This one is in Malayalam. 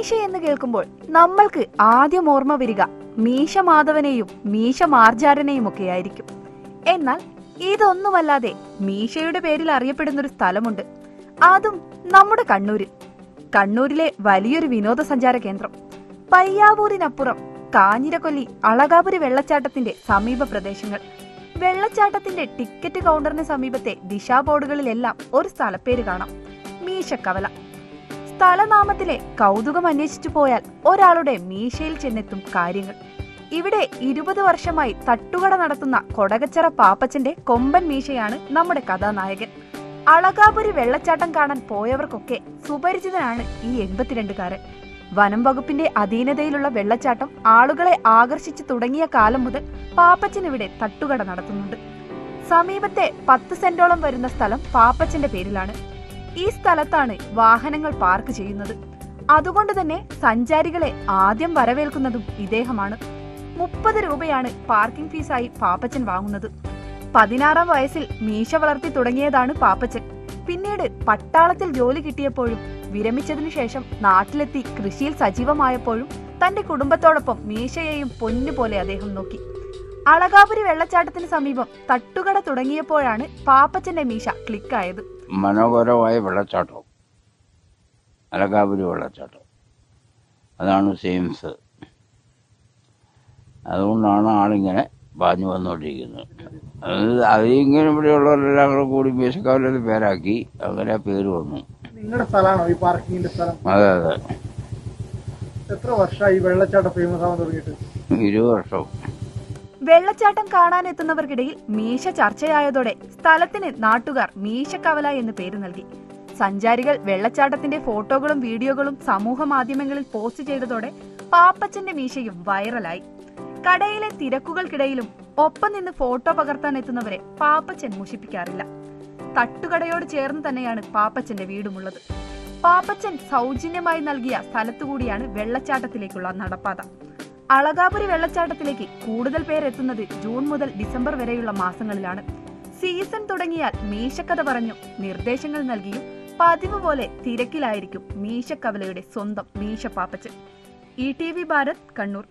മീശ എന്ന് കേൾക്കുമ്പോൾ നമ്മൾക്ക് ആദ്യം ഓർമ്മ വരിക മീശ മാധവനെയും മീശ മാർജാരനെയും ഒക്കെ ആയിരിക്കും എന്നാൽ ഇതൊന്നുമല്ലാതെ മീശയുടെ പേരിൽ അറിയപ്പെടുന്ന ഒരു സ്ഥലമുണ്ട്. അതും നമ്മുടെ കണ്ണൂരിൽ കണ്ണൂരിലെ വലിയൊരു വിനോദസഞ്ചാര കേന്ദ്രം. പയ്യാവൂരിനപ്പുറം കാഞ്ഞിരക്കൊല്ലി അളകാപുരി വെള്ളച്ചാട്ടത്തിന്റെ സമീപ പ്രദേശങ്ങൾ. വെള്ളച്ചാട്ടത്തിന്റെ ടിക്കറ്റ് കൗണ്ടറിന് സമീപത്തെ ദിശാബോർഡുകളിലെല്ലാം ഒരു സ്ഥലപ്പേര് കാണാം. മീശക്കവല. സ്ഥലനാമത്തിലെ കൗതുകം അന്വേഷിച്ചു പോയാൽ ഒരാളുടെ മീശയിൽ ചെന്നെത്തും കാര്യങ്ങൾ. ഇവിടെ ഇരുപത് വർഷമായി തട്ടുകട നടത്തുന്ന കൊടകച്ചറ പാപ്പച്ചന്റെ കൊമ്പൻ മീശയാണ് നമ്മുടെ കഥാനായകൻ. അളകാപുരി വെള്ളച്ചാട്ടം കാണാൻ പോയവർക്കൊക്കെ സുപരിചിതനാണ് ഈ എൺപത്തിരണ്ടുകാരൻ. വനം വകുപ്പിന്റെ അധീനതയിലുള്ള വെള്ളച്ചാട്ടം ആളുകളെ ആകർഷിച്ചു തുടങ്ങിയ കാലം മുതൽ പാപ്പച്ചൻ ഇവിടെ തട്ടുകട നടത്തുന്നുണ്ട്. സമീപത്തെ പത്ത് സെന്റോളം വരുന്ന സ്ഥലം പാപ്പച്ചന്റെ പേരിലാണ്. ഈ സ്ഥലത്താണ് വാഹനങ്ങൾ പാർക്ക് ചെയ്യുന്നത്. അതുകൊണ്ട് തന്നെ സഞ്ചാരികളെ ആദ്യം വരവേൽക്കുന്നതും ഇദ്ദേഹമാണ്. മുപ്പത് രൂപയാണ് പാർക്കിംഗ് ഫീസായി പാപ്പച്ചൻ വാങ്ങുന്നത്. പതിനാറാം വയസ്സിൽ മീശ വളർത്തി തുടങ്ങിയതാണ് പാപ്പച്ചൻ. പിന്നീട് പട്ടാളത്തിൽ ജോലി കിട്ടിയപ്പോഴും വിരമിച്ചതിനു ശേഷം നാട്ടിലെത്തി കൃഷിയിൽ സജീവമായപ്പോഴും തന്റെ കുടുംബത്തോടൊപ്പം മീശയെയും പൊന്നുപോലെ അദ്ദേഹം നോക്കി. അളകാപുരി വെള്ളച്ചാട്ടത്തിന് സമീപം തട്ടുകട തുടങ്ങിയപ്പോഴാണ് പാപ്പച്ചന്റെ മീശ ക്ലിക്കായത് മനോഹരമായ വെള്ളച്ചാട്ടം അലകാപുരി വെള്ളച്ചാട്ടം അതാണ് സെയിംസ്. അതുകൊണ്ടാണ് ആളിങ്ങനെ പാഞ്ഞു വന്നുകൊണ്ടിരിക്കുന്നത്. അത് അതിങ്ങനെ ഇവിടെയുള്ളവരെല്ലാം കൂടെ കൂടി ബേസിക്കാവിലത് പേരാക്കി അങ്ങനെ പേര് വന്നു. നിങ്ങളുടെ സ്ഥലമാണോ? ഈ പാർക്കിങ്ങിന്റെ സ്ഥലം? അതെ അതെ. എത്ര വർഷമായി വെള്ളച്ചാട്ടം ഫേമസ് ആവാൻ തുടങ്ങിയിട്ട്? ഇരുപത് വർഷം. വെള്ളച്ചാട്ടം കാണാനെത്തുന്നവർക്കിടയിൽ മീശ ചർച്ചയായതോടെ സ്ഥലത്തിന് നാട്ടുകാർ മീശക്കവല എന്ന് പേര് നൽകി. സഞ്ചാരികൾ വെള്ളച്ചാട്ടത്തിന്റെ ഫോട്ടോകളും വീഡിയോകളും സമൂഹ മാധ്യമങ്ങളിൽ പോസ്റ്റ് ചെയ്തതോടെ പാപ്പച്ചന്റെ മീശയും വൈറലായി. കടയിലെ തിരക്കുകൾക്കിടയിലും ഒപ്പം നിന്ന് ഫോട്ടോ പകർത്താൻ എത്തുന്നവരെ പാപ്പച്ചൻ മുഷിപ്പിക്കാറില്ല. തട്ടുകടയോട് ചേർന്ന് തന്നെയാണ് പാപ്പച്ചന്റെ വീടുമുള്ളത്. പാപ്പച്ചൻ സൗജന്യമായി നൽകിയ സ്ഥലത്തുകൂടിയാണ് വെള്ളച്ചാട്ടത്തിലേക്കുള്ള നടപ്പാത. അളകാപുരി വെള്ളച്ചാട്ടത്തിലേക്ക് കൂടുതൽ പേരെത്തുന്നത് ജൂൺ മുതൽ ഡിസംബർ വരെയുള്ള മാസങ്ങളിലാണ്. സീസൺ തുടങ്ങിയാൽ മീശക്കഥ പറഞ്ഞു നിർദ്ദേശങ്ങൾ നൽകിയും പതിവ് പോലെ തിരക്കിലായിരിക്കും മീശക്കവലയുടെ സ്വന്തം മീശ E T V Bharat Kannur.